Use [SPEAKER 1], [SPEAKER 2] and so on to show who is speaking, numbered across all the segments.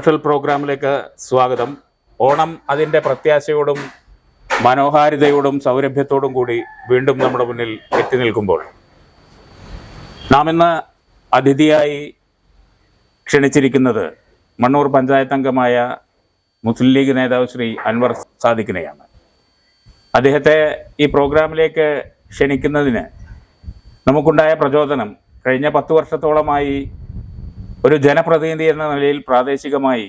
[SPEAKER 1] Special പ്രോഗ്രാമിലേക്ക് സ്വാഗതം. ഓണം അതിന്റെ പ്രത്യാശയോടും മനോഹാരിതയോടും സൗരഭ്യത്തോടും കൂടി വീണ്ടും നമ്മുടെ മുന്നിൽ എത്തി നിൽക്കുമ്പോൾ നാം ഇന്ന് അതിഥിയായി ക്ഷണിച്ചിരിക്കുന്നത് മണ്ണൂർ പഞ്ചായത്ത് അംഗമായ മുസ്ലിം ലീഗ് നേതാവ് ശ്രീ അൻവർ സാദിഖിനെയാണ്. അദ്ദേഹത്തെ ഈ പ്രോഗ്രാമിലേക്ക് ക്ഷണിക്കുന്നതിന് നമുക്കുണ്ടായ പ്രചോദനം കഴിഞ്ഞ പത്ത് വർഷത്തോളമായി ഒരു ജനപ്രതിനിധി എന്ന നിലയിൽ പ്രാദേശികമായി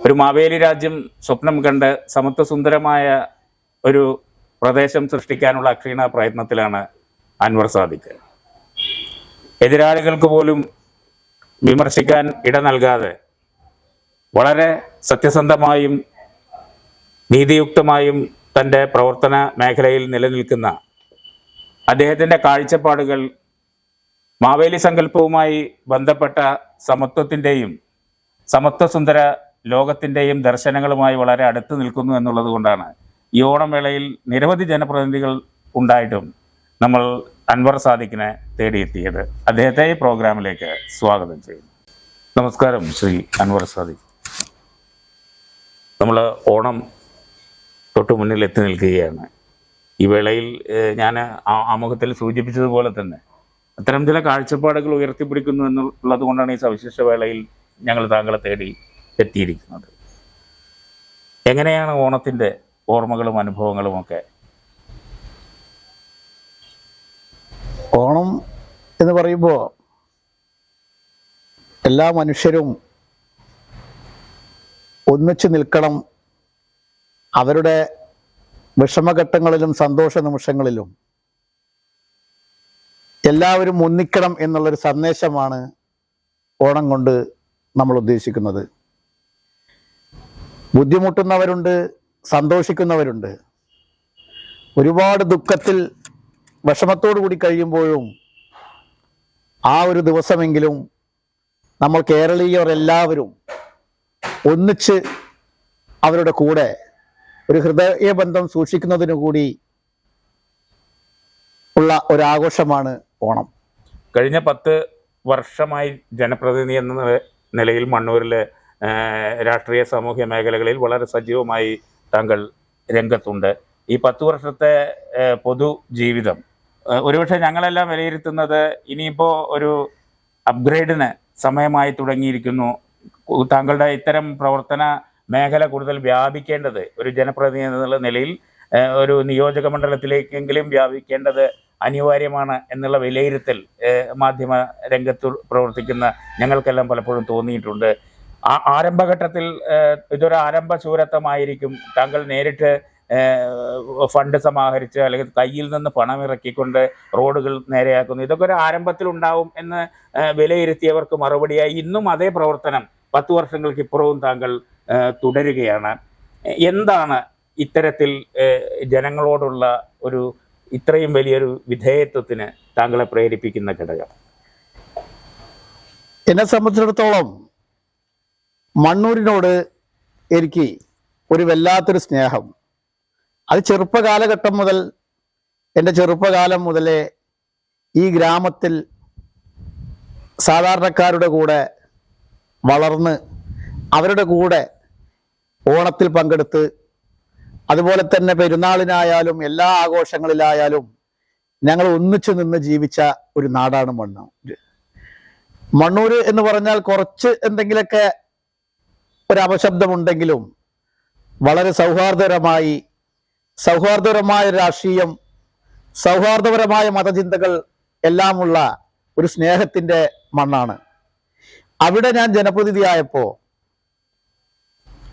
[SPEAKER 1] ഒരു മാവേലി രാജ്യം സ്വപ്നം കണ്ട് സമത്വസുന്ദരമായ ഒരു പ്രദേശം സൃഷ്ടിക്കാനുള്ള അക്ഷീണ പ്രയത്നത്തിലാണ് അൻവർ സാദിഖ്. എതിരാളികൾക്ക് പോലും വിമർശിക്കാൻ ഇട നൽകാതെ വളരെ സത്യസന്ധമായും നീതിയുക്തമായും തന്റെ പ്രവർത്തന മേഖലയിൽ നിലനിൽക്കുന്ന അദ്ദേഹത്തിന്റെ കാഴ്ചപ്പാടുകൾ മാവേലി സങ്കല്പവുമായി ബന്ധപ്പെട്ട സമത്വത്തിന്റെയും സമത്വസുന്ദര ലോകത്തിന്റെയും ദർശനങ്ങളുമായി വളരെ അടുത്ത് നിൽക്കുന്നു എന്നുള്ളത് കൊണ്ടാണ് ഈ ഓണം വേളയിൽ നിരവധി ജനപ്രതിനിധികൾ ഉണ്ടായിട്ടും നമ്മൾ അൻവർ സാദിഖിനെ തേടിയെത്തിയത്. അദ്ദേഹത്തെ ഈ പ്രോഗ്രാമിലേക്ക് സ്വാഗതം ചെയ്യുന്നു. നമസ്കാരം ശ്രീ അൻവർ സാദിഖ്. നമ്മൾ ഓണം തൊട്ട് മുന്നിൽ എത്തി നിൽക്കുകയാണ്. ഈ വേളയിൽ ഞാൻ ആമുഖത്തിൽ സൂചിപ്പിച്ചതുപോലെ തന്നെ അത്തരം ചില കാഴ്ചപ്പാടുകൾ ഉയർത്തിപ്പിടിക്കുന്നു എന്നുള്ളത് കൊണ്ടാണ് ഈ സവിശേഷ വേളയിൽ ഞങ്ങൾ താങ്കളെ തേടി എത്തിയിരിക്കുന്നത്. എങ്ങനെയാണ് ഓണത്തിന്റെ ഓർമ്മകളും അനുഭവങ്ങളും ഒക്കെ?
[SPEAKER 2] ഓണം എന്ന് പറയുമ്പോൾ എല്ലാ മനുഷ്യരും ഒന്നിച്ചു നിൽക്കണം. അവരുടെ വിഷമഘട്ടങ്ങളിലും സന്തോഷ നിമിഷങ്ങളിലും. എല്ലാവരും ഒന്നിക്കണം എന്നുള്ളൊരു സന്ദേശമാണ് ഓണം കൊണ്ട് നമ്മൾ ഉദ്ദേശിക്കുന്നത്. ബുദ്ധിമുട്ടുന്നവരുണ്ട് സന്തോഷിക്കുന്നവരുണ്ട്. ഒരുപാട് ദുഃഖത്തിൽ വിഷമത്തോടു കൂടി കഴിയുമ്പോഴും ആ ഒരു ദിവസമെങ്കിലും നമ്മൾ കേരളീയർ എല്ലാവരും ഒന്നിച്ച് അവരുടെ കൂടെ ഒരു ഹൃദയബന്ധം സൂക്ഷിക്കുന്നതിനു കൂടി ഉള്ള ഒരാഘോഷമാണ് ഓണം
[SPEAKER 1] കഴിഞ്ഞ പത്ത് വർഷമായി ജനപ്രതിനിധി എന്ന നില- നിലയിൽ മണ്ണൂരിലെ ഏഹ്, രാഷ്ട്രീയ സാമൂഹ്യ മേഖലകളിൽ വളരെ സജീവമായി താങ്കൾ രംഗത്തുണ്ട്. ഈ പത്ത് വർഷത്തെ പൊതു ജീവിതം ഒരുപക്ഷെ ഞങ്ങളെല്ലാം വിലയിരുത്തുന്നത് ഇനിയിപ്പോൾ ഒരു അപ്ഗ്രേഡിന് സമയമായി തുടങ്ങിയിരിക്കുന്നു. താങ്കളുടെ ഇത്തരം പ്രവർത്തന മേഖല കൂടുതൽ വ്യാപിക്കേണ്ടത് ഒരു ജനപ്രതിനിധി എന്നുള്ള നിലയിൽ ഒരു നിയോജക മണ്ഡലത്തിലേക്കെങ്കിലും വ്യാപിക്കേണ്ടത് അനിവാര്യമാണ് എന്നുള്ള വിലയിരുത്തൽ മാധ്യമ രംഗത്ത് പ്രവർത്തിക്കുന്ന ഞങ്ങൾക്കെല്ലാം പലപ്പോഴും തോന്നിയിട്ടുണ്ട്. ആ ആരംഭഘട്ടത്തിൽ ഇതൊരു ആരംഭ ശൂരത്വമായിരിക്കും താങ്കൾ നേരിട്ട് ഫണ്ട് സമാഹരിച്ച് അല്ലെങ്കിൽ കയ്യിൽ നിന്ന് പണം ഇറക്കിക്കൊണ്ട് റോഡുകൾ നേരെയാക്കുന്നു. ഇതൊക്കെ ഒരു ആരംഭത്തിൽ ഉണ്ടാവും എന്ന് വിലയിരുത്തിയവർക്ക് മറുപടിയായി ഇന്നും അതേ പ്രവർത്തനം പത്ത് വർഷങ്ങൾക്ക് ഇപ്പുറവും താങ്കൾ തുടരുകയാണ്. എന്താണ് ഇത്തരത്തിൽ ജനങ്ങളോടുള്ള ഒരു ഇത്രയും വലിയൊരു വിധേയത്വത്തിന് താങ്കളെ പ്രേരിപ്പിക്കുന്ന ഘടകം.
[SPEAKER 2] എന്നെ സംബന്ധിച്ചിടത്തോളം മണ്ണൂരിനോട് എനിക്ക് ഒരു വല്ലാത്തൊരു സ്നേഹം. അത് ചെറുപ്പകാലഘട്ടം മുതൽ എന്റെ ചെറുപ്പകാലം മുതലേ ഈ ഗ്രാമത്തിൽ സാധാരണക്കാരുടെ കൂടെ വളർന്ന് അവരുടെ കൂടെ ഓണത്തിൽ പങ്കെടുത്ത് അതുപോലെ തന്നെ പെരുന്നാളിനായാലും എല്ലാ ആഘോഷങ്ങളിലായാലും ഞങ്ങൾ ഒന്നിച്ചു നിന്ന് ജീവിച്ച ഒരു നാടാണ് മണ്ണൂർ. മണ്ണൂര് എന്ന് പറഞ്ഞാൽ കുറച്ച് എന്തെങ്കിലുമൊക്കെ ഒരു അപശബ്ദമുണ്ടെങ്കിലും വളരെ സൗഹാർദ്ദപരമായി സൗഹാർദ്ദപരമായ രാഷ്ട്രീയം സൗഹാർദ്ദപരമായ മതചിന്തകൾ എല്ലാമുള്ള ഒരു സ്നേഹത്തിന്റെ മണ്ണാണ്. അവിടെ ഞാൻ ജനപ്രതിനിധിയായപ്പോൾ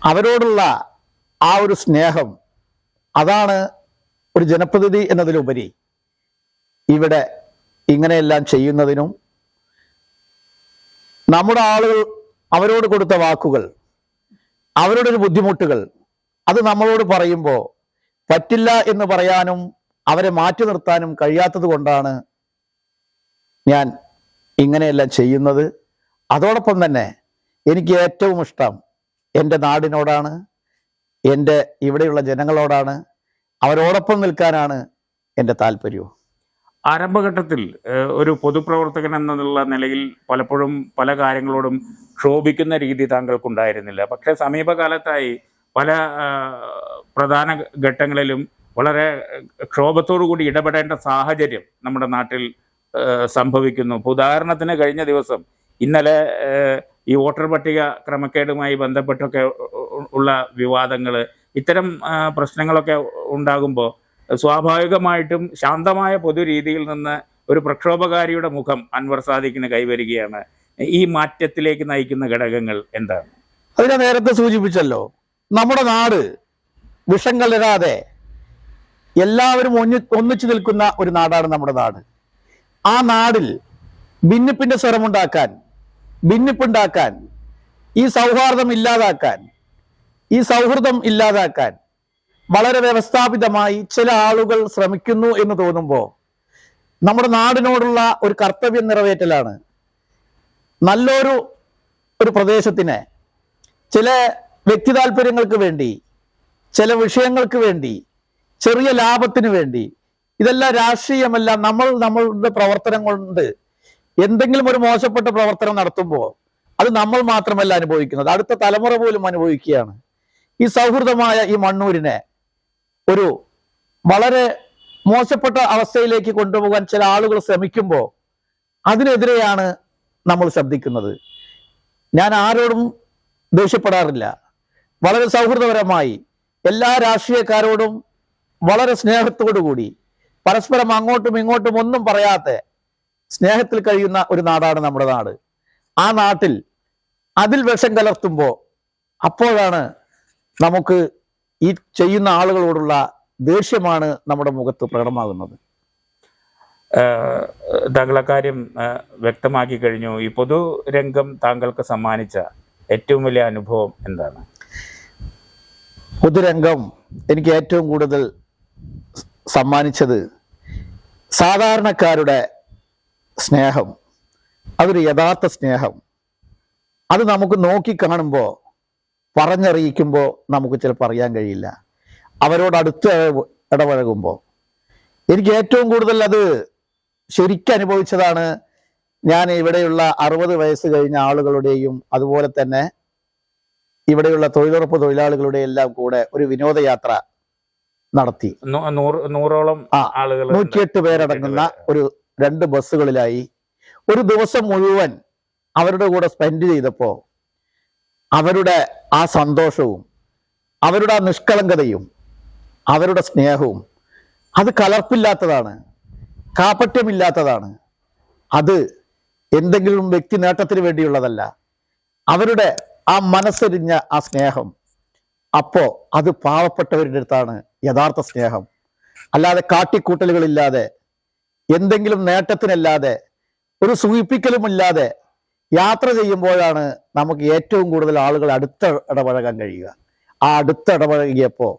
[SPEAKER 2] അവരോടുള്ള ആ ഒരു സ്നേഹം അതാണ് ഒരു ജനപ്രതിനിധി എന്നതിലുപരി ഇവിടെ ഇങ്ങനെയെല്ലാം ചെയ്യുന്നതിനും നമ്മുടെ ആളുകൾ അവരോട് കൊടുത്ത വാക്കുകൾ അവരുടെ ഒരു ബുദ്ധിമുട്ടുകൾ അത് നമ്മളോട് പറയുമ്പോൾ പറ്റില്ല എന്ന് പറയാനും അവരെ മാറ്റി നിർത്താനും കഴിയാത്തത് കൊണ്ടാണ് ഞാൻ ഇങ്ങനെയെല്ലാം ചെയ്യുന്നത്. അതോടൊപ്പം തന്നെ എനിക്ക് ഏറ്റവും ഇഷ്ടം എന്റെ നാടിനോടാണ്. എന്റെ ഇവിടെയുള്ള ജനങ്ങളോടാണ് അവരോടൊപ്പം നിൽക്കാനാണ് എന്റെ താല്പര്യവും.
[SPEAKER 1] ആരംഭഘട്ടത്തിൽ ഒരു പൊതുപ്രവർത്തകൻ എന്നുള്ള നിലയിൽ പലപ്പോഴും പല കാര്യങ്ങളോടും ക്ഷോഭിക്കുന്ന രീതി താങ്കൾക്കുണ്ടായിരുന്നില്ല. പക്ഷേ സമീപകാലത്തായി പല പ്രധാന ഘട്ടങ്ങളിലും വളരെ കൂടി ഇടപെടേണ്ട സാഹചര്യം നമ്മുടെ നാട്ടിൽ സംഭവിക്കുന്നു. ഉദാഹരണത്തിന് കഴിഞ്ഞ ദിവസം ഇന്നലെ ഈ വോട്ടർ പട്ടിക ക്രമക്കേടുമായി ബന്ധപ്പെട്ടൊക്കെ ഉള്ള വിവാദങ്ങൾ ഇത്തരം പ്രശ്നങ്ങളൊക്കെ ഉണ്ടാകുമ്പോൾ സ്വാഭാവികമായിട്ടും ശാന്തമായ പൊതുരീതിയിൽ നിന്ന് ഒരു പ്രക്ഷോഭകാരിയുടെ മുഖം അൻവർ സാദിഖിന് കൈവരികയാണ്. ഈ മാറ്റത്തിലേക്ക് നയിക്കുന്ന ഘടകങ്ങൾ എന്താണ്?
[SPEAKER 2] അതിനെ നേരത്തെ സൂചിപ്പിച്ചല്ലോ. നമ്മുടെ നാട് വിഷം കലരാതെ എല്ലാവരും ഒന്നി ഒന്നിച്ചു നിൽക്കുന്ന ഒരു നാടാണ് നമ്മുടെ നാട്. ആ നാടിൽ ഭിന്നിപ്പിന്റെ സ്വരമുണ്ടാക്കാൻ ഭിന്നിപ്പുണ്ടാക്കാൻ ഈ സൗഹാർദ്ദം ഇല്ലാതാക്കാൻ ഈ സൗഹൃദം ഇല്ലാതാക്കാൻ വളരെ വ്യവസ്ഥാപിതമായി ചില ആളുകൾ ശ്രമിക്കുന്നു എന്ന് തോന്നുമ്പോൾ നമ്മുടെ നാടിനോടുള്ള ഒരു കർത്തവ്യം നിറവേറ്റലാണ്. നല്ലൊരു ഒരു പ്രദേശത്തിനെ ചില വ്യക്തി താല്പര്യങ്ങൾക്ക് വേണ്ടി ചില വിഷയങ്ങൾക്ക് വേണ്ടി ചെറിയ ലാഭത്തിന് വേണ്ടി ഇതെല്ലാം രാഷ്ട്രീയമല്ല നമ്മൾ നമ്മളുടെ പ്രവർത്തനം കൊണ്ട് എന്തെങ്കിലും ഒരു മോശപ്പെട്ട പ്രവർത്തനം നടത്തുമ്പോൾ അത് നമ്മൾ മാത്രമല്ല അനുഭവിക്കുന്നത്. അടുത്ത തലമുറ പോലും അനുഭവിക്കുകയാണ്. ഈ സൗഹൃദമായ ഈ മണ്ണൂരിനെ ഒരു വളരെ മോശപ്പെട്ട അവസ്ഥയിലേക്ക് കൊണ്ടുപോകാൻ ചില ആളുകൾ ശ്രമിക്കുമ്പോൾ അതിനെതിരെയാണ് നമ്മൾ ശബ്ദിക്കുന്നത് ഞാൻ ആരോടും ദേഷ്യപ്പെടാറില്ല. വളരെ സൗഹൃദപരമായി എല്ലാ രാഷ്ട്രീയക്കാരോടും വളരെ കൂടി പരസ്പരം അങ്ങോട്ടും ഇങ്ങോട്ടും ഒന്നും പറയാത്ത സ്നേഹത്തിൽ കഴിയുന്ന ഒരു നാടാണ് നമ്മുടെ നാട്. ആ നാട്ടിൽ അതിൽ വിഷം കലർത്തുമ്പോൾ അപ്പോഴാണ് നമുക്ക് ഈ ചെയ്യുന്ന ആളുകളോടുള്ള ദേഷ്യമാണ് നമ്മുടെ മുഖത്ത് പ്രകടമാകുന്നത്.
[SPEAKER 1] താങ്കൾ അക്കാര്യം വ്യക്തമാക്കി കഴിഞ്ഞു. ഈ പൊതുരംഗം താങ്കൾക്ക് സമ്മാനിച്ച ഏറ്റവും വലിയ അനുഭവം എന്താണ്?
[SPEAKER 2] പൊതുരംഗം എനിക്ക് ഏറ്റവും കൂടുതൽ സമ്മാനിച്ചത് സാധാരണക്കാരുടെ സ്നേഹം. അതൊരു യഥാർത്ഥ സ്നേഹം. അത് നമുക്ക് നോക്കി കാണുമ്പോൾ പറഞ്ഞറിയിക്കുമ്പോൾ നമുക്ക് ചിലപ്പോൾ അറിയാൻ കഴിയില്ല. അവരോട് അടുത്ത് ഇടപ- ഇടപഴകുമ്പോൾ എനിക്ക് ഏറ്റവും കൂടുതൽ അത് ശരിക്കും അനുഭവിച്ചതാണ് ഞാൻ ഇവിടെയുള്ള അറുപത് വയസ്സ് കഴിഞ്ഞ ആളുകളുടെയും അതുപോലെ തന്നെ ഇവിടെയുള്ള തൊഴിലുറപ്പ് തൊഴിലാളികളുടെ എല്ലാം കൂടെ ഒരു വിനോദയാത്ര നടത്തി.
[SPEAKER 1] നൂറോളം ആളുകൾ
[SPEAKER 2] നൂറ്റിയെട്ട് പേരടങ്ങുന്ന ഒരു രണ്ട് ബസ്സുകളിലായി. ഒരു ദിവസം മുഴുവൻ അവരുടെ കൂടെ സ്പെൻഡ് ചെയ്തപ്പോ അവരുടെ ആ സന്തോഷവും അവരുടെ ആ നിഷ്കളങ്കതയും അവരുടെ സ്നേഹവും അത് കലർപ്പില്ലാത്തതാണ് കാപ്പറ്റ്യമില്ലാത്തതാണ് അത് എന്തെങ്കിലും വ്യക്തി നേട്ടത്തിന് വേണ്ടിയുള്ളതല്ല. അവരുടെ ആ മനസ്സരിഞ്ഞ ആ സ്നേഹം. അപ്പോൾ അത് പാവപ്പെട്ടവരുടെ അടുത്താണ് യഥാർത്ഥ സ്നേഹം. അല്ലാതെ കാട്ടിക്കൂട്ടലുകളില്ലാതെ എന്തെങ്കിലും നേട്ടത്തിനല്ലാതെ ഒരു സൂചിപ്പിക്കലുമില്ലാതെ യാത്ര ചെയ്യുമ്പോഴാണ് നമുക്ക് ഏറ്റവും കൂടുതൽ ആളുകൾ അടുത്ത ഇടപഴകാൻ കഴിയുക. ആ അടുത്ത ഇടപഴകിയപ്പോൾ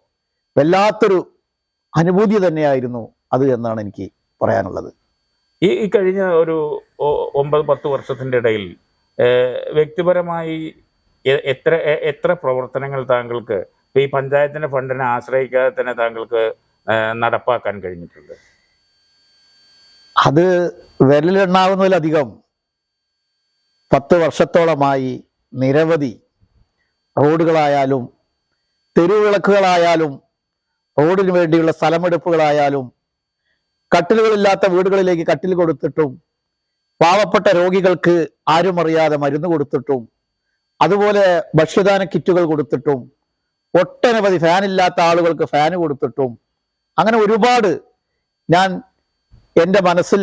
[SPEAKER 2] വല്ലാത്തൊരു അനുഭൂതി തന്നെയായിരുന്നു അത് എന്നാണ് എനിക്ക് പറയാനുള്ളത്.
[SPEAKER 1] ഈ കഴിഞ്ഞ ഒരു ഒമ്പത് പത്ത് വർഷത്തിന്റെ ഇടയിൽ വ്യക്തിപരമായി എത്ര എത്ര പ്രവർത്തനങ്ങൾ താങ്കൾക്ക് ഈ പഞ്ചായത്തിന്റെ ഫണ്ടിനെ ആശ്രയിക്കാതെ തന്നെ താങ്കൾക്ക് നടപ്പാക്കാൻ കഴിഞ്ഞിട്ടുണ്ട്?
[SPEAKER 2] അത് വിരലിലെണ്ണാവുന്നതിലധികം പത്ത് വർഷത്തോളമായി നിരവധി റോഡുകളായാലും തെരുവിളക്കുകളായാലും റോഡിന് വേണ്ടിയുള്ള സ്ഥലമെടുപ്പുകളായാലും കട്ടിലുകളില്ലാത്ത വീടുകളിലേക്ക് കട്ടിൽ കൊടുത്തിട്ടും പാവപ്പെട്ട രോഗികൾക്ക് ആരും അറിയാതെ മരുന്ന് കൊടുത്തിട്ടും അതുപോലെ ഭക്ഷ്യദാന കിറ്റുകൾ കൊടുത്തിട്ടും ഒട്ടനവധി ഫാനില്ലാത്ത ആളുകൾക്ക് ഫാന് കൊടുത്തിട്ടും അങ്ങനെ ഒരുപാട് ഞാൻ എന്റെ മനസ്സിൽ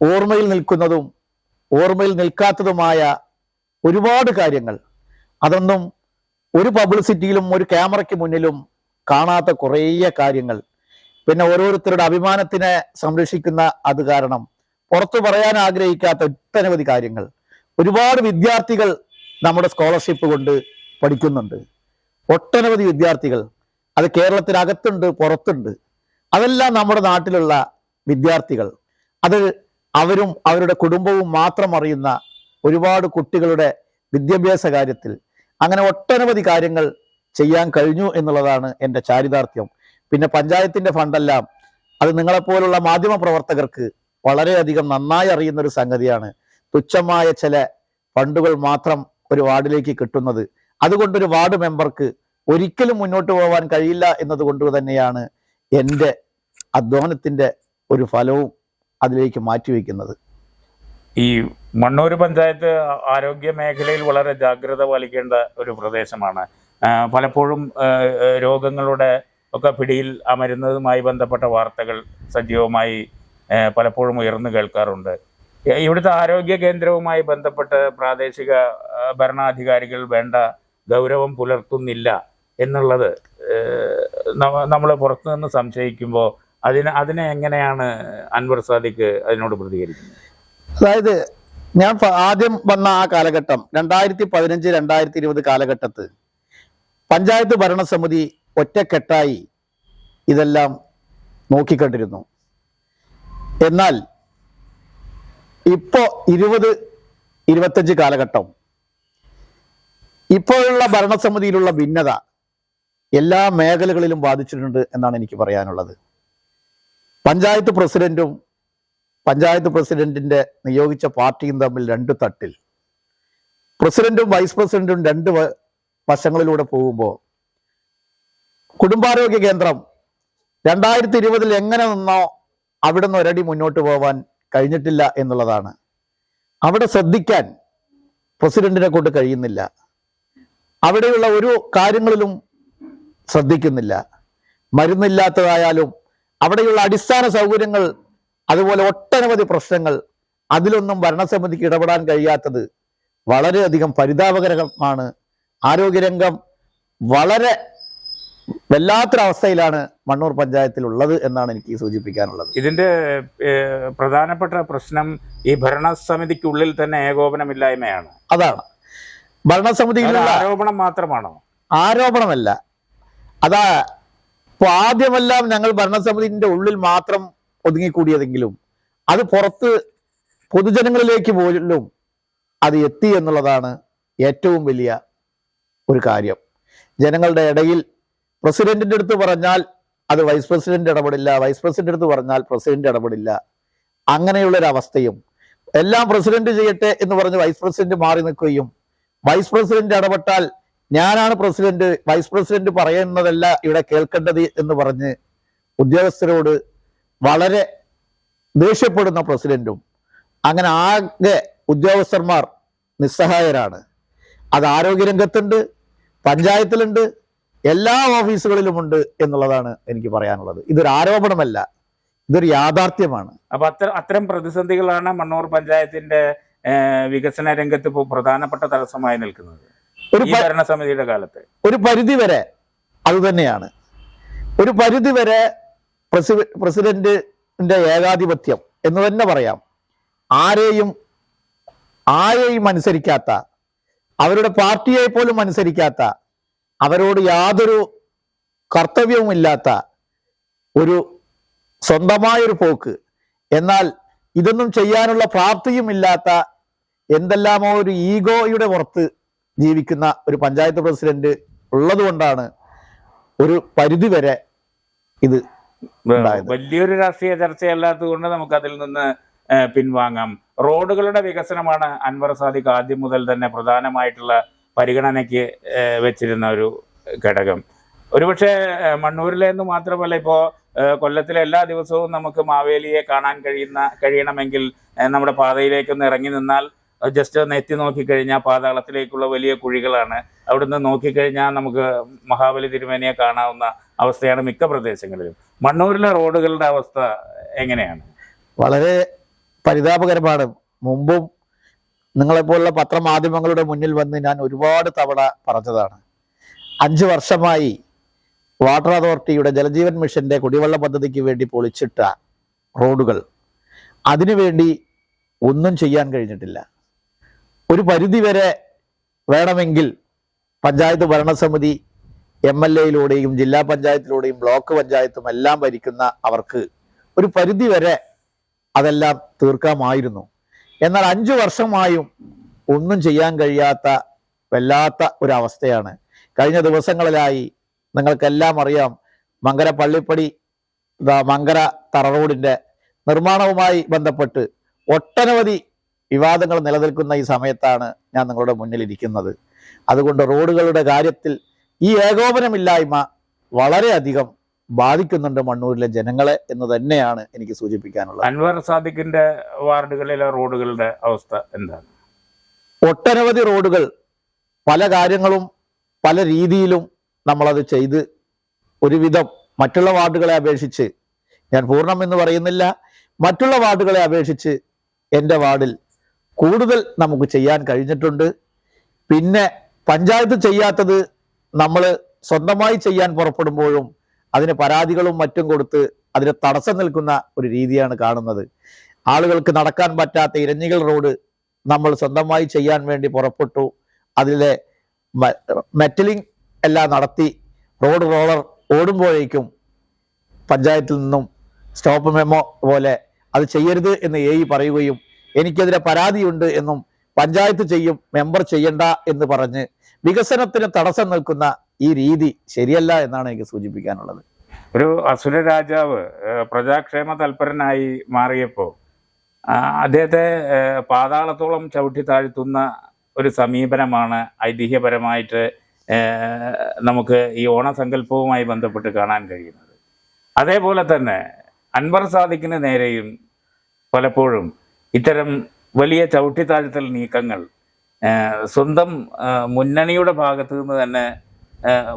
[SPEAKER 2] ഓർമ്മയിൽ നിൽക്കുന്നതും ഓർമ്മയിൽ നിൽക്കാത്തതുമായ ഒരുപാട് കാര്യങ്ങൾ. അതൊന്നും ഒരു പബ്ലിസിറ്റിയിലും ഒരു ക്യാമറയ്ക്ക് മുന്നിലും കാണാത്ത കുറേ കാര്യങ്ങൾ. പിന്നെ ഓരോരുത്തരുടെ അഭിമാനത്തിനെ സംരക്ഷിക്കുന്ന അത് കാരണം. പുറത്തു പറയാൻ ആഗ്രഹിക്കാത്ത ഒട്ടനവധി കാര്യങ്ങൾ. ഒരുപാട് വിദ്യാർത്ഥികൾ നമ്മുടെ സ്കോളർഷിപ്പ് കൊണ്ട് പഠിക്കുന്നുണ്ട്. ഒട്ടനവധി വിദ്യാർത്ഥികൾ. അത് കേരളത്തിനകത്തുണ്ട് പുറത്തുണ്ട്. അതെല്ലാം നമ്മുടെ നാട്ടിലുള്ള വിദ്യാർത്ഥികൾ. അത് അവരും അവരുടെ കുടുംബവും മാത്രം അറിയുന്ന ഒരുപാട് കുട്ടികളുടെ വിദ്യാഭ്യാസ കാര്യത്തിൽ അങ്ങനെ ഒട്ടനവധി കാര്യങ്ങൾ ചെയ്യാൻ കഴിഞ്ഞു എന്നുള്ളതാണ് എന്റെ ചാരിതാർത്ഥ്യം. പിന്നെ പഞ്ചായത്തിന്റെ ഫണ്ടെല്ലാം അത് നിങ്ങളെപ്പോലുള്ള മാധ്യമ പ്രവർത്തകർക്ക് വളരെയധികം നന്നായി അറിയുന്ന ഒരു സംഗതിയാണ്. തുച്ഛമായ ചില ഫണ്ടുകൾ മാത്രം ഒരു വാർഡിലേക്ക് കിട്ടുന്നത്. അതുകൊണ്ടൊരു വാർഡ് മെമ്പർക്ക് ഒരിക്കലും മുന്നോട്ട് പോകാൻ കഴിയില്ല എന്നതുകൊണ്ട് തന്നെയാണ് എന്റെ അധ്വാനത്തിന്റെ ഒരു ഫലവും അതിലേക്ക് മാറ്റിവെക്കുന്നത്
[SPEAKER 1] ഈ മണ്ണൂർ പഞ്ചായത്ത് ആരോഗ്യ മേഖലയിൽ വളരെ ജാഗ്രത പാലിക്കേണ്ട ഒരു പ്രദേശമാണ്. പലപ്പോഴും രോഗങ്ങളുടെ ഒക്കെ പിടിയിൽ അമരുന്നതുമായി ബന്ധപ്പെട്ട വാർത്തകൾ സജീവമായി പലപ്പോഴും ഉയർന്നു കേൾക്കാറുണ്ട്. ഇവിടുത്തെ ആരോഗ്യ കേന്ദ്രവുമായി ബന്ധപ്പെട്ട് പ്രാദേശിക ഭരണാധികാരികൾ വേണ്ട ഗൗരവം പുലർത്തുന്നില്ല എന്നുള്ളത് നമ്മൾ പുറത്തുനിന്ന് സംശയിക്കുമ്പോൾ അതിന് അതിനെ എങ്ങനെയാണ് അൻവർ സാദിഖ് അതിനോട് പ്രതികരിക്കുന്നത്?
[SPEAKER 2] അതായത് ഞാൻ ആദ്യം വന്ന ആ കാലഘട്ടം രണ്ടായിരത്തി പതിനഞ്ച് രണ്ടായിരത്തി ഇരുപത് കാലഘട്ടത്ത് പഞ്ചായത്ത് ഭരണസമിതി ഒറ്റക്കെട്ടായി ഇതെല്ലാം നോക്കിക്കണ്ടിരുന്നു. എന്നാൽ ഇപ്പോ ഇരുപത് ഇരുപത്തഞ്ച് കാലഘട്ടം ഇപ്പോഴുള്ള ഭരണസമിതിയിലുള്ള ഭിന്നത എല്ലാ മേഖലകളിലും ബാധിച്ചിട്ടുണ്ട് എന്നാണ് എനിക്ക് പറയാനുള്ളത്. പഞ്ചായത്ത് പ്രസിഡന്റും പഞ്ചായത്ത് പ്രസിഡന്റിന്റെ നിയോഗിച്ച പാർട്ടിയും തമ്മിൽ രണ്ട് തട്ടിൽ. പ്രസിഡന്റും വൈസ് പ്രസിഡന്റും രണ്ട് വശങ്ങളിലൂടെ പോകുമ്പോൾ കുടുംബാരോഗ്യ കേന്ദ്രം രണ്ടായിരത്തി ഇരുപതിൽ എങ്ങനെ നിന്നോ അവിടുന്ന് ഒരടി മുന്നോട്ട് പോവാൻ കഴിഞ്ഞിട്ടില്ല എന്നുള്ളതാണ്. അവിടെ ശ്രദ്ധിക്കാൻ പ്രസിഡന്റിനെ കൊണ്ട് കഴിയുന്നില്ല. അവിടെയുള്ള ഒരു കാര്യങ്ങളിലും ശ്രദ്ധിക്കുന്നില്ല. മരുന്നില്ലാത്തതായാലും അവിടെയുള്ള അടിസ്ഥാന സൗകര്യങ്ങൾ അതുപോലെ ഒട്ടനവധി പ്രശ്നങ്ങൾ അതിലൊന്നും ഭരണസമിതിക്ക് ഇടപെടാൻ കഴിയാത്തത് വളരെയധികം പരിതാപകരമാണ്. ആരോഗ്യരംഗം വളരെ വല്ലാത്തൊരവസ്ഥയിലാണ് മണ്ണൂർ പഞ്ചായത്തിൽ ഉള്ളത് എന്നാണ് എനിക്ക് സൂചിപ്പിക്കാനുള്ളത്.
[SPEAKER 1] ഇതിന്റെ പ്രധാനപ്പെട്ട പ്രശ്നം ഈ ഭരണസമിതിക്കുള്ളിൽ തന്നെ ഏകോപനമില്ലായ്മയാണ്.
[SPEAKER 2] അതാണ്.
[SPEAKER 1] അത്
[SPEAKER 2] ഭരണസമിതിയിലുള്ള
[SPEAKER 1] ആരോപണം മാത്രമാണോ?
[SPEAKER 2] ആരോപണമല്ല. അതാ ഇപ്പൊ ആദ്യമെല്ലാം ഞങ്ങൾ ഭരണസമിതിന്റെ ഉള്ളിൽ മാത്രം ഒതുങ്ങിക്കൂടിയതെങ്കിലും അത് പുറത്ത് പൊതുജനങ്ങളിലേക്ക് പോലും അത് എത്തി എന്നുള്ളതാണ് ഏറ്റവും വലിയ ഒരു കാര്യം. ജനങ്ങളുടെ ഇടയിൽ പ്രസിഡന്റിന്റെ അടുത്ത് പറഞ്ഞാൽ അത് വൈസ് പ്രസിഡന്റ് ഇടപെടില്ല വൈസ് പ്രസിഡന്റ് അടുത്ത് പറഞ്ഞാൽ പ്രസിഡന്റ് ഇടപെടില്ല. അങ്ങനെയുള്ള ഒരു അവസ്ഥയും എല്ലാം പ്രസിഡന്റ് ചെയ്യട്ടെ എന്ന് പറഞ്ഞ് വൈസ് പ്രസിഡന്റ് മാറി നിൽക്കുകയും വൈസ് പ്രസിഡന്റ് ഇടപെട്ടാൽ ഞാനാണ് പ്രസിഡന്റ് വൈസ് പ്രസിഡന്റ് പറയുന്നതല്ല ഇവിടെ കേൾക്കേണ്ടത് എന്ന് പറഞ്ഞ് ഉദ്യോഗസ്ഥരോട് വളരെ ദേഷ്യപ്പെടുന്ന പ്രസിഡന്റും അങ്ങനെ ആകെ ഉദ്യോഗസ്ഥന്മാർ നിസ്സഹായരാണ്. അത് ആരോഗ്യരംഗത്തുണ്ട് പഞ്ചായത്തിലുണ്ട് എല്ലാ ഓഫീസുകളിലുമുണ്ട് എന്നുള്ളതാണ് എനിക്ക് പറയാനുള്ളത്. ഇതൊരു ആരോപണമല്ല ഇതൊരു യാഥാർത്ഥ്യമാണ്.
[SPEAKER 1] അപ്പൊ അത്ര അത്തരം പ്രതിസന്ധികളാണ് മണ്ണൂർ പഞ്ചായത്തിന്റെ വികസന രംഗത്ത് ഇപ്പോൾ പ്രധാനപ്പെട്ട തടസ്സമായി നിൽക്കുന്നത്.
[SPEAKER 2] ഒരു
[SPEAKER 1] ഭരണസമിതിയുടെ കാലത്ത്.
[SPEAKER 2] ഒരു പരിധി വരെ അതുതന്നെയാണ് ഒരു പരിധി വരെ പ്രസിഡന്റിന്റെ ഏകാധിപത്യം എന്ന് തന്നെ പറയാം. ആരെയും ആരെയും അനുസരിക്കാത്ത അവരുടെ പാർട്ടിയെ പോലും അനുസരിക്കാത്ത അവരോട് യാതൊരു കർത്തവ്യവുമില്ലാത്ത ഒരു സ്വന്തമായൊരു പോക്ക്. എന്നാൽ ഇതൊന്നും ചെയ്യാനുള്ള പ്രാപ്തിയും ഇല്ലാത്ത എന്തെല്ലാമോ ഒരു ഈഗോയുടെ പുറത്ത് ജീവിക്കുന്ന ഒരു പഞ്ചായത്ത് പ്രസിഡന്റ് ഉള്ളതുകൊണ്ടാണ് ഒരു പരിധി വരെ ഇത്
[SPEAKER 1] വലിയൊരു രാഷ്ട്രീയ ചർച്ചയല്ലാത്തത് കൊണ്ട് നമുക്ക് അതിൽ നിന്ന് പിൻവാങ്ങാം. റോഡുകളുടെ വികസനമാണ് അൻവർ സാദിഖ് ആദ്യം മുതൽ തന്നെ പ്രധാനമായിട്ടുള്ള പരിഗണനയ്ക്ക് വെച്ചിരുന്ന ഒരു ഘടകം. ഒരുപക്ഷെ മണ്ണൂരിലെ എന്ന് മാത്രമല്ല ഇപ്പോൾ കൊല്ലത്തിലെ എല്ലാ ദിവസവും നമുക്ക് മാവേലിയെ കാണാൻ കഴിയുന്ന കഴിയണമെങ്കിൽ നമ്മുടെ പാതയിലേക്കൊന്ന് ഇറങ്ങി നിന്നാൽ ജസ്റ്റ് നെറ്റി നോക്കിക്കഴിഞ്ഞാൽ പാതാളത്തിലേക്കുള്ള വലിയ കുഴികളാണ്. അവിടുന്ന് നോക്കിക്കഴിഞ്ഞാൽ നമുക്ക് മഹാബലി തിരുമേനിയെ കാണാവുന്ന അവസ്ഥയാണ് മിക്ക പ്രദേശങ്ങളിലും. മണ്ണൂരിലെ റോഡുകളുടെ അവസ്ഥ എങ്ങനെയാണ്?
[SPEAKER 2] വളരെ പരിതാപകരമാണ്. മുമ്പും നിങ്ങളെപ്പോലുള്ള പത്രമാധ്യമങ്ങളുടെ മുന്നിൽ വന്ന് ഞാൻ ഒരുപാട് തവണ പറഞ്ഞതാണ്. അഞ്ച് വർഷമായി വാട്ടർ അതോറിറ്റിയുടെ ജലജീവൻ മിഷന്റെ കുടിവെള്ള പദ്ധതിക്ക് വേണ്ടി പൊളിച്ചിട്ട റോഡുകൾ. അതിനുവേണ്ടി ഒന്നും ചെയ്യാൻ കഴിഞ്ഞിട്ടില്ല. ഒരു പരിധിവരെ വേണമെങ്കിൽ പഞ്ചായത്ത് ഭരണസമിതി എം എൽ എയിലൂടെയും ജില്ലാ പഞ്ചായത്തിലൂടെയും ബ്ലോക്ക് പഞ്ചായത്തും എല്ലാം ഭരിക്കുന്ന അവർക്ക് ഒരു പരിധി വരെ അതെല്ലാം തീർക്കാമായിരുന്നു. എന്നാൽ അഞ്ചു വർഷമായും ഒന്നും ചെയ്യാൻ കഴിയാത്ത വല്ലാത്ത ഒരവസ്ഥയാണ്. കഴിഞ്ഞ ദിവസങ്ങളിലായി നിങ്ങൾക്കെല്ലാം അറിയാം മങ്കര പള്ളിപ്പടി മങ്കര തറ റോഡിന്റെ നിർമ്മാണവുമായി ബന്ധപ്പെട്ട് ഒട്ടനവധി വിവാദങ്ങൾ നിലനിൽക്കുന്ന ഈ സമയത്താണ് ഞാൻ നിങ്ങളുടെ മുന്നിലിരിക്കുന്നത് അതുകൊണ്ട് റോഡുകളുടെ കാര്യത്തിൽ ഈ ഏകോപനമില്ലായ്മ വളരെയധികം ബാധിക്കുന്നുണ്ട് മണ്ണൂരിലെ ജനങ്ങളെ എന്ന് തന്നെയാണ് എനിക്ക് സൂചിപ്പിക്കാനുള്ളത്.
[SPEAKER 1] അൻവർ സാദിഖിന്റെ വാർഡുകളിലെ റോഡുകളുടെ അവസ്ഥ എന്താണ്?
[SPEAKER 2] ഒട്ടനവധി റോഡുകൾ പല കാര്യങ്ങളും പല രീതിയിലും നമ്മളത് ചെയ്ത് ഒരുവിധം മറ്റുള്ള വാർഡുകളെ അപേക്ഷിച്ച് ഞാൻ പൂർണം എന്ന് പറയുന്നില്ല മറ്റുള്ള വാർഡുകളെ അപേക്ഷിച്ച് എന്റെ വാർഡിൽ കൂടുതൽ നമുക്ക് ചെയ്യാൻ കഴിഞ്ഞിട്ടുണ്ട്. പിന്നെ പഞ്ചായത്ത് ചെയ്യാത്തത് നമ്മൾ സ്വന്തമായി ചെയ്യാൻ പുറപ്പെടുമ്പോഴും അതിന് പരാതികളും മറ്റും കൊടുത്ത് അതിന് തടസ്സം നിൽക്കുന്ന ഒരു രീതിയാണ് കാണുന്നത്. ആളുകൾക്ക് നടക്കാൻ പറ്റാത്ത ഇരഞ്ഞികൾ റോഡ് നമ്മൾ സ്വന്തമായി ചെയ്യാൻ വേണ്ടി പുറപ്പെട്ടു. അതിലെ മെറ്റലിംഗ് എല്ലാം നടത്തി റോഡ് റോളർ ഓടുമ്പോഴേക്കും പഞ്ചായത്തിൽ നിന്നും സ്റ്റോപ്പ് മെമ്മോ പോലെ അത് ചെയ്യരുത് എന്ന് എ പറയുകയും എനിക്കെതിരെ പരാതിയുണ്ട് എന്നും പഞ്ചായത്ത് ചെയ്യും മെമ്പർ ചെയ്യണ്ട എന്ന് പറഞ്ഞ് വികസനത്തിന് തടസ്സം നിൽക്കുന്ന ഈ രീതി ശരിയല്ല എന്നാണ് എനിക്ക് സൂചിപ്പിക്കാനുള്ളത്.
[SPEAKER 1] ഒരു അസുര രാജാവ് പ്രജാക്ഷേമ തൽപരനായി മാറിയപ്പോൾ അദ്ദേഹത്തെ പാതാളത്തോളം ചവിട്ടി താഴ്ത്തുന്ന ഒരു സമീപനമാണ് ഐതിഹ്യപരമായിട്ട് നമുക്ക് ഈ ഓണസങ്കല്പവുമായി ബന്ധപ്പെട്ട് കാണാൻ കഴിയുന്നത്. അതേപോലെ തന്നെ അൻവർ സാദിഖിന് നേരെയും പലപ്പോഴും ഇത്തരം വലിയ ചവിട്ടിത്താഴ്ത്തൽ നീക്കങ്ങൾ സ്വന്തം മുന്നണിയുടെ ഭാഗത്തു നിന്ന് തന്നെ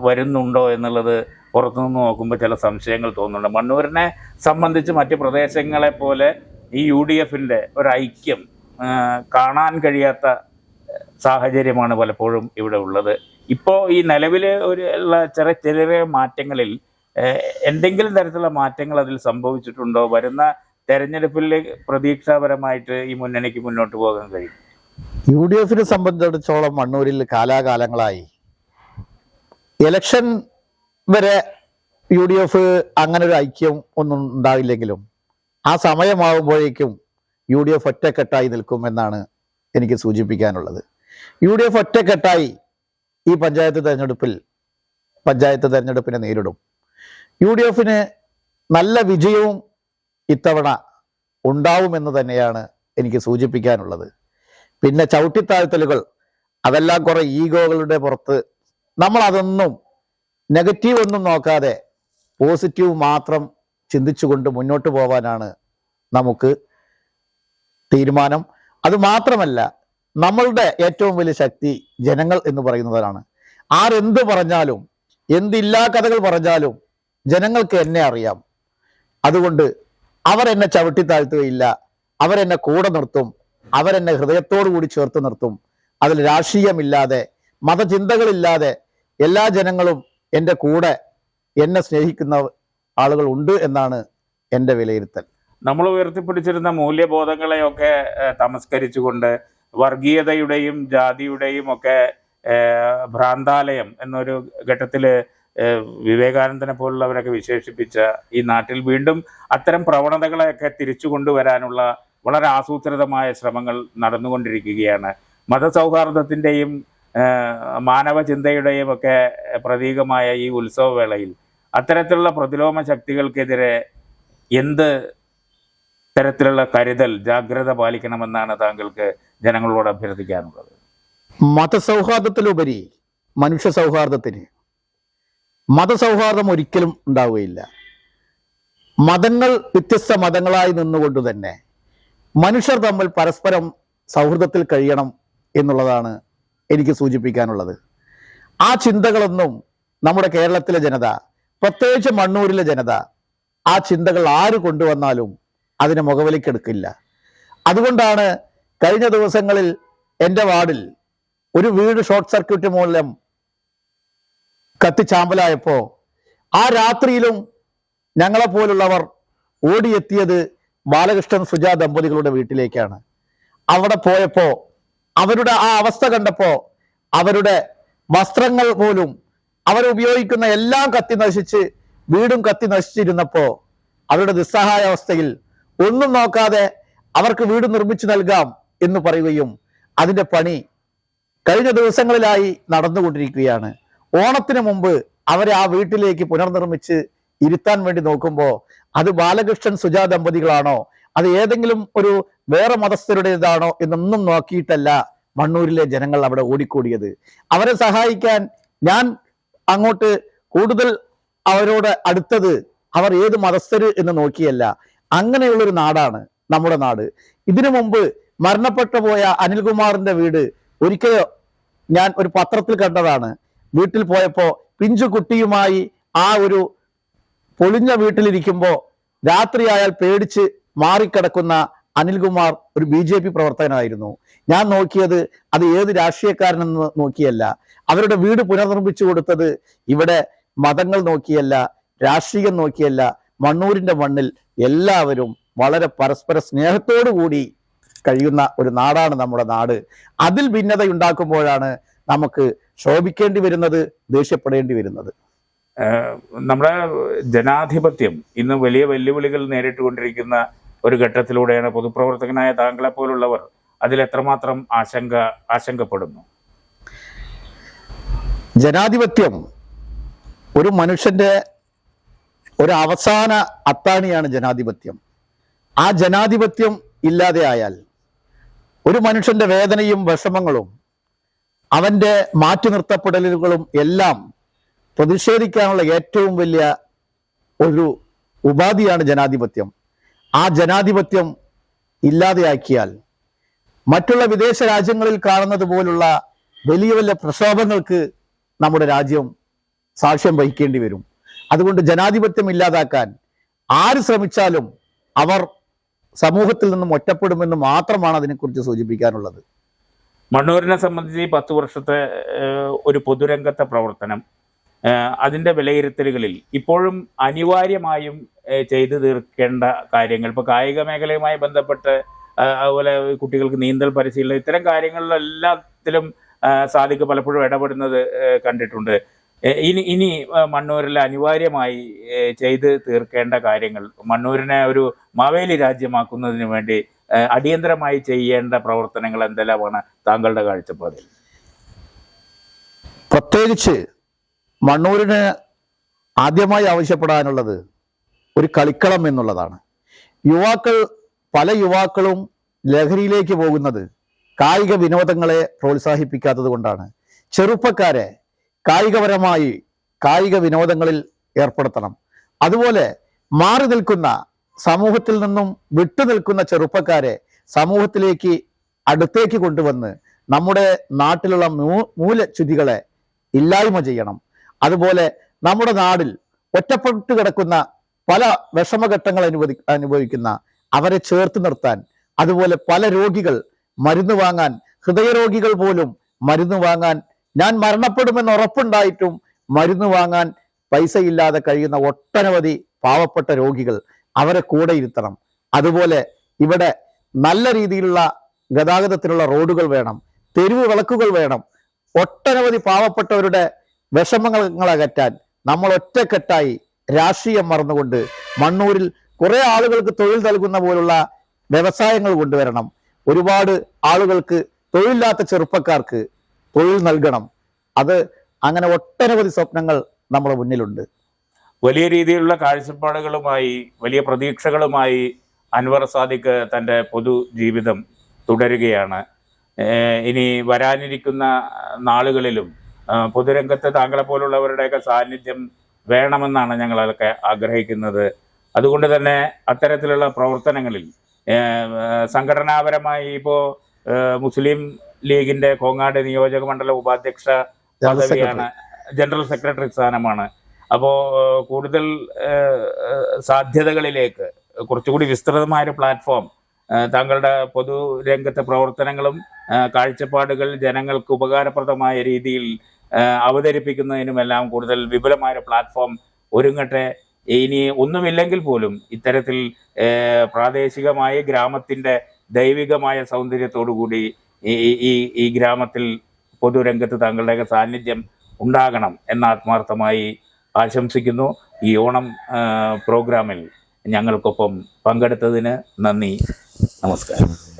[SPEAKER 1] വരുന്നുണ്ടോ എന്നുള്ളത് പുറത്തുനിന്ന് നോക്കുമ്പോൾ ചില സംശയങ്ങൾ തോന്നുന്നുണ്ട്. മണ്ണൂരിനെ സംബന്ധിച്ച് മറ്റ് പ്രദേശങ്ങളെ പോലെ ഈ യു ഡി എഫിന്റെ ഒരൈക്യം കാണാൻ കഴിയാത്ത സാഹചര്യമാണ് പലപ്പോഴും ഇവിടെ ഉള്ളത്. ഇപ്പോൾ ഈ നിലവിൽ ഒരു ഉള്ള ചെറിയ ചെറിയ മാറ്റങ്ങളിൽ എന്തെങ്കിലും തരത്തിലുള്ള മാറ്റങ്ങൾ അതിൽ സംഭവിച്ചിട്ടുണ്ടോ? വരുന്ന തെരഞ്ഞെടുപ്പിൽ പ്രതീക്ഷാപരമായിട്ട് ഈ മുന്നണിക്ക് മുന്നോട്ട് പോകാൻ കഴിയും.
[SPEAKER 2] യു ഡി എഫിനെ സംബന്ധിച്ചിടത്തോളം മണ്ണൂരിൽ കാലാകാലങ്ങളായി. ഇലക്ഷൻ വരെ യു ഡി എഫ് അങ്ങനെ ഒരു ഐക്യം ഒന്നും ഉണ്ടാവില്ലെങ്കിലും ആ സമയമാകുമ്പോഴേക്കും യു ഡി എഫ് ഒറ്റക്കെട്ടായി നിൽക്കും എന്നാണ് എനിക്ക് സൂചിപ്പിക്കാനുള്ളത്. യു ഡി എഫ് ഒറ്റക്കെട്ടായി ഈ പഞ്ചായത്ത് തെരഞ്ഞെടുപ്പിൽ പഞ്ചായത്ത് തെരഞ്ഞെടുപ്പിനെ നേരിടും. യു ഡി എഫിന് നല്ല വിജയവും ഇത്തവണ ഉണ്ടാവുമെന്ന് തന്നെയാണ് എനിക്ക് സൂചിപ്പിക്കാനുള്ളത്. പിന്നെ ചവിട്ടിത്താഴ്ത്തലുകൾ അതെല്ലാം കുറേ ഈഗോകളുടെ പുറത്ത് നമ്മൾ അതൊന്നും നെഗറ്റീവ് ഒന്നും നോക്കാതെ പോസിറ്റീവ് മാത്രം ചിന്തിച്ചുകൊണ്ട് മുന്നോട്ട് പോവാനാണ് നമുക്ക് തീരുമാനം. അതുമാത്രമല്ല നമ്മളുടെ ഏറ്റവും വലിയ ശക്തി ജനങ്ങൾ എന്ന് പറയുന്നവരാണ് ആരെന്ത് പറഞ്ഞാലും എന്തില്ലാ കഥകൾ പറഞ്ഞാലും ജനങ്ങൾക്ക് എന്നെ അറിയാം. അതുകൊണ്ട് അവരെന്നെ ചവിട്ടിത്താഴ്ത്തുകയില്ല അവരെന്നെ കൂടെ നിർത്തും. അവരെന്നെ ഹൃദയത്തോടു കൂടി ചേർത്ത് നിർത്തും. അതിൽ രാഷ്ട്രീയമില്ലാതെ മതചിന്തകളില്ലാതെ എല്ലാ ജനങ്ങളും എന്റെ കൂടെ എന്നെ സ്നേഹിക്കുന്ന ആളുകൾ ഉണ്ട് എന്നാണ് എന്റെ വിലയിരുത്തൽ.
[SPEAKER 1] നമ്മൾ ഉയർത്തിപ്പിടിച്ചിരുന്ന മൂല്യബോധങ്ങളെയൊക്കെ തമസ്കരിച്ചുകൊണ്ട് വർഗീയതയുടെയും ജാതിയുടെയും ഒക്കെ ഭ്രാന്താലയം എന്നൊരു ഘട്ടത്തിൽ വിവേകാനന്ദനെ പോലുള്ളവരൊക്കെ വിശേഷിപ്പിച്ച ഈ നാട്ടിൽ വീണ്ടും അത്തരം പ്രവണതകളെയൊക്കെ തിരിച്ചു കൊണ്ടുവരാനുള്ള വളരെ ആസൂത്രിതമായ ശ്രമങ്ങൾ നടന്നുകൊണ്ടിരിക്കുകയാണ്. മതസൗഹാർദ്ദത്തിന്റെയും മാനവ ചിന്തയുടെയും ഒക്കെ പ്രതീകമായ ഈ ഉത്സവവേളയിൽ അത്തരത്തിലുള്ള പ്രതിലോമ ശക്തികൾക്കെതിരെ എന്ത് തരത്തിലുള്ള കരുതൽ ജാഗ്രത പാലിക്കണമെന്നാണ് താങ്കൾക്ക് ജനങ്ങളോട് അഭ്യർത്ഥിക്കാനുള്ളത്?
[SPEAKER 2] മതസൗഹാർദ്ദത്തിലുപരി മനുഷ്യ സൗഹാർദ്ദത്തിന് മതസൗഹാർദ്ദം ഒരിക്കലും ഉണ്ടാവുകയില്ല. മതങ്ങൾ വ്യത്യസ്ത മതങ്ങളായി നിന്നുകൊണ്ട് തന്നെ മനുഷ്യർ തമ്മിൽ പരസ്പരം സൗഹൃദത്തിൽ കഴിയണം എന്നുള്ളതാണ് എനിക്ക് സൂചിപ്പിക്കാനുള്ളത്. ആ ചിന്തകളൊന്നും നമ്മുടെ കേരളത്തിലെ ജനത പ്രത്യേകിച്ച് മണ്ണൂരിലെ ജനത ആ ചിന്തകൾ ആര് കൊണ്ടുവന്നാലും അതിനെ മുഖവിലേക്കെടുക്കില്ല അതുകൊണ്ടാണ് കഴിഞ്ഞ ദിവസങ്ങളിൽ എന്റെ വാർഡിൽ ഒരു വീട് ഷോർട്ട് സർക്യൂട്ട് മൂലം കത്തിച്ചാമ്പലായപ്പോ ആ രാത്രിയിലും ഞങ്ങളെ പോലുള്ളവർ ഓടിയെത്തിയത് ബാലകൃഷ്ണൻ സുജ ദമ്പതികളുടെ വീട്ടിലേക്കാണ്. അവിടെ പോയപ്പോ അവരുടെ ആ അവസ്ഥ കണ്ടപ്പോ അവരുടെ വസ്ത്രങ്ങൾ പോലും അവരുപയോഗിക്കുന്ന എല്ലാം കത്തി നശിച്ച് വീടും കത്തി നശിച്ചിരുന്നപ്പോ അവരുടെ നിസ്സഹായ അവസ്ഥയിൽ ഒന്നും നോക്കാതെ അവർക്ക് വീട് നിർമ്മിച്ചു നൽകാം എന്ന് പറയുകയും അതിന്റെ പണി കഴിഞ്ഞ ദിവസങ്ങളിലായി നടന്നുകൊണ്ടിരിക്കുകയാണ്. ഓണത്തിന് മുമ്പ് അവരെ ആ വീട്ടിലേക്ക് പുനർനിർമ്മിച്ച് ഇരുത്താൻ വേണ്ടി നോക്കുമ്പോൾ അത് ബാലകൃഷ്ണൻ സുജാ ദമ്പതികളാണോ? അത് ഏതെങ്കിലും ഒരു വേറെ മതസ്ഥരുടേതാണോ എന്നൊന്നും നോക്കിയിട്ടല്ല മണ്ണൂരിലെ ജനങ്ങൾ അവിടെ ഓടിക്കൂടിയത്. അവരെ സഹായിക്കാൻ ഞാൻ അങ്ങോട്ട് കൂടുതൽ അവരോട് അടുത്തത് അവർ ഏത് മതസ്ഥര് എന്ന് നോക്കിയല്ല. അങ്ങനെയുള്ളൊരു നാടാണ് നമ്മുടെ നാട്. ഇതിനു മുമ്പ് മരണപ്പെട്ടു പോയ അനിൽകുമാറിന്റെ വീട് ഒരിക്കലും ഞാൻ ഒരു പത്രത്തിൽ കണ്ടതാണ്. വീട്ടിൽ പോയപ്പോ പിഞ്ചു കുട്ടിയുമായി ആ ഒരു പൊളിഞ്ഞ വീട്ടിലിരിക്കുമ്പോ രാത്രിയായാൽ പേടിച്ച് മാറിക്കിടക്കുന്ന അനിൽകുമാർ ഒരു ബി ജെ പി പ്രവർത്തകനായിരുന്നു. ഞാൻ നോക്കിയത് അത് ഏത് രാഷ്ട്രീയക്കാരനെന്ന് നോക്കിയല്ല. അവരുടെ വീട് പുനർനിർമ്മിച്ചു കൊടുത്തത് ഇവിടെ മതങ്ങൾ നോക്കിയല്ല രാഷ്ട്രീയം നോക്കിയല്ല മണ്ണൂരിന്റെ മണ്ണിൽ എല്ലാവരും വളരെ പരസ്പര സ്നേഹത്തോടു കൂടി കഴിയുന്ന ഒരു നാടാണ് നമ്മുടെ നാട്. അതിൽ ഭിന്നതയുണ്ടാക്കുമ്പോഴാണ് നമുക്ക് ശോഭിക്കേണ്ടി വരുന്നത് ദേഷ്യപ്പെടേണ്ടി വരുന്നത്.
[SPEAKER 1] നമ്മുടെ ജനാധിപത്യം ഇന്ന് വലിയ വെല്ലുവിളികൾ നേരിട്ടുകൊണ്ടിരിക്കുന്ന ഒരു ഘട്ടത്തിലൂടെയാണ് പൊതുപ്രവർത്തകനായ താങ്കളെ പോലുള്ളവർ അതിൽ എത്രമാത്രം ആശങ്ക ആശങ്കപ്പെടുന്നു?
[SPEAKER 2] ജനാധിപത്യം ഒരു മനുഷ്യന്റെ ഒരു അവസാന അത്താണിയാണ് ജനാധിപത്യം. ആ ജനാധിപത്യം ഇല്ലാതെ ആയാൽ ഒരു മനുഷ്യന്റെ വേദനയും വിഷമങ്ങളും അവന്റെ മാറ്റി നിർത്തപ്പെടലുകളും എല്ലാം പ്രതിഷേധിക്കാനുള്ള ഏറ്റവും വലിയ ഒരു ഉപാധിയാണ് ജനാധിപത്യം. ആ ജനാധിപത്യം ഇല്ലാതെയാക്കിയാൽ മറ്റുള്ള വിദേശ രാജ്യങ്ങളിൽ കാണുന്നത് പോലുള്ള വലിയ വലിയ പ്രക്ഷോഭങ്ങൾക്ക് നമ്മുടെ രാജ്യം സാക്ഷ്യം വഹിക്കേണ്ടി വരും. അതുകൊണ്ട് ജനാധിപത്യം ഇല്ലാതാക്കാൻ ആര് ശ്രമിച്ചാലും അവർ സമൂഹത്തിൽ നിന്നും ഒറ്റപ്പെടുമെന്ന് മാത്രമാണ് അതിനെക്കുറിച്ച് സൂചിപ്പിക്കാനുള്ളത്.
[SPEAKER 1] മണ്ണൂരിനെ സംബന്ധിച്ച് ഈ പത്ത് വർഷത്തെ ഒരു പൊതുരംഗത്തെ പ്രവർത്തനം അതിന്റെ വിലയിരുത്തലുകളിൽ ഇപ്പോഴും അനിവാര്യമായും ചെയ്തു തീർക്കേണ്ട കാര്യങ്ങൾ ഇപ്പോൾ കായിക മേഖലയുമായി ബന്ധപ്പെട്ട് അതുപോലെ കുട്ടികൾക്ക് നീന്തൽ പരിശീലനം ഇത്തരം കാര്യങ്ങളിലെല്ലാത്തിലും സാധിക്ക് പലപ്പോഴും ഇടപെടുന്നത് കണ്ടിട്ടുണ്ട്. ഇനി ഇനി മണ്ണൂരിൽ അനിവാര്യമായി ചെയ്ത് തീർക്കേണ്ട കാര്യങ്ങൾ മണ്ണൂരിനെ ഒരു മാവേലി രാജ്യമാക്കുന്നതിന് വേണ്ടി അടിയന്തരമായി ചെയ്യേണ്ട പ്രവർത്തനങ്ങൾ എന്തെല്ലാമാണ് താങ്കളുടെ കാഴ്ചപ്പാടിൽ?
[SPEAKER 2] പ്രത്യേകിച്ച് മണ്ണൂരിന് ആദ്യമായി ആവശ്യപ്പെടാനുള്ളത് ഒരു കളിക്കളം എന്നുള്ളതാണ്. യുവാക്കൾ പല യുവാക്കളും ലഹരിയിലേക്ക് പോകുന്നത് കായിക വിനോദങ്ങളെ പ്രോത്സാഹിപ്പിക്കാത്തത് കൊണ്ടാണ്. ചെറുപ്പക്കാരെ കായികപരമായി കായിക വിനോദങ്ങളിൽ ഏർപ്പെടുത്തണം. അതുപോലെ മാറി നിൽക്കുന്ന സമൂഹത്തിൽ നിന്നും വിട്ടുനിൽക്കുന്ന ചെറുപ്പക്കാരെ സമൂഹത്തിലേക്ക് അടുത്തേക്ക് കൊണ്ടുവന്ന് നമ്മുടെ നാട്ടിലുള്ള മൂ മൂലച്യുതികളെ ഇല്ലായ്മ ചെയ്യണം. അതുപോലെ നമ്മുടെ നാടിൽ ഒറ്റപ്പെട്ടു കിടക്കുന്ന പല വിഷമഘട്ടങ്ങൾ അനുവദി അനുഭവിക്കുന്ന അവരെ ചേർത്ത് നിർത്താൻ അതുപോലെ പല രോഗികൾ മരുന്ന് വാങ്ങാൻ ഹൃദയരോഗികൾ പോലും മരുന്ന് വാങ്ങാൻ ഞാൻ മരണപ്പെടുമെന്ന് ഉറപ്പുണ്ടായിട്ടും മരുന്ന് വാങ്ങാൻ പൈസയില്ലാതെ കഴിയുന്ന ഒട്ടനവധി പാവപ്പെട്ട രോഗികൾ അവരെ കൂടെ ഇരുത്തണം. അതുപോലെ ഇവിടെ നല്ല രീതിയിലുള്ള ഗതാഗതത്തിനുള്ള റോഡുകൾ വേണം. തെരുവ് വിളക്കുകൾ വേണം. ഒട്ടനവധി പാവപ്പെട്ടവരുടെ വിഷമങ്ങൾ അകറ്റാൻ നമ്മൾ ഒറ്റക്കെട്ടായി രാഷ്ട്രീയം മറന്നുകൊണ്ട് മണ്ണൂരിൽ കുറെ ആളുകൾക്ക് തൊഴിൽ നൽകുന്ന പോലുള്ള വ്യവസായങ്ങൾ കൊണ്ടുവരണം. ഒരുപാട് ആളുകൾക്ക് തൊഴിലില്ലാത്ത ചെറുപ്പക്കാർക്ക് തൊഴിൽ നൽകണം. അത് അങ്ങനെ ഒട്ടനവധി സ്വപ്നങ്ങൾ നമ്മുടെ മുന്നിലുണ്ട്.
[SPEAKER 1] വലിയ രീതിയിലുള്ള കാഴ്ചപ്പാടുകളുമായി വലിയ പ്രതീക്ഷകളുമായി അൻവർ സാദിഖ് തന്റെ പൊതു ജീവിതം തുടരുകയാണ്. ഇനി വരാനിരിക്കുന്ന നാളുകളിലും പൊതുരംഗത്ത് താങ്കളെ പോലുള്ളവരുടെയൊക്കെ സാന്നിധ്യം വേണമെന്നാണ് ഞങ്ങളൊക്കെ ആഗ്രഹിക്കുന്നത്. അതുകൊണ്ട് തന്നെ അത്തരത്തിലുള്ള പ്രവർത്തനങ്ങളിൽ സംഘടനാപരമായി ഇപ്പോൾ മുസ്ലിം ലീഗിന്റെ കോങ്ങാട് നിയോജക മണ്ഡല ഉപാധ്യക്ഷ പദവിയാണ് ജനറൽ സെക്രട്ടറി സ്ഥാനമാണ്. അപ്പോൾ കൂടുതൽ സാധ്യതകളിലേക്ക് കുറച്ചുകൂടി വിസ്തൃതമായ ഒരു പ്ലാറ്റ്ഫോം താങ്കളുടെ പൊതുരംഗത്തെ പ്രവർത്തനങ്ങളും കാഴ്ചപ്പാടുകൾ ജനങ്ങൾക്ക് ഉപകാരപ്രദമായ രീതിയിൽ അവതരിപ്പിക്കുന്നതിനുമെല്ലാം കൂടുതൽ വിപുലമായ പ്ലാറ്റ്ഫോം ഒരുങ്ങട്ടെ. ഇനി ഒന്നുമില്ലെങ്കിൽ പോലും ഇത്തരത്തിൽ പ്രാദേശികമായ ഗ്രാമത്തിന്റെ ദൈവികമായ സൗന്ദര്യത്തോടുകൂടി ഈ- ഈ ഈ ഗ്രാമത്തിൽ പൊതുരംഗത്ത് താങ്കളുടെയൊക്കെ സാന്നിധ്യം ഉണ്ടാകണം എന്ന ആത്മാർത്ഥമായി ആശംസിക്കുന്നു. ഈ ഓണം പ്രോഗ്രാമിൽ ഞങ്ങൾക്കൊപ്പം പങ്കെടുത്തതിന് നന്ദി. നമസ്കാരം.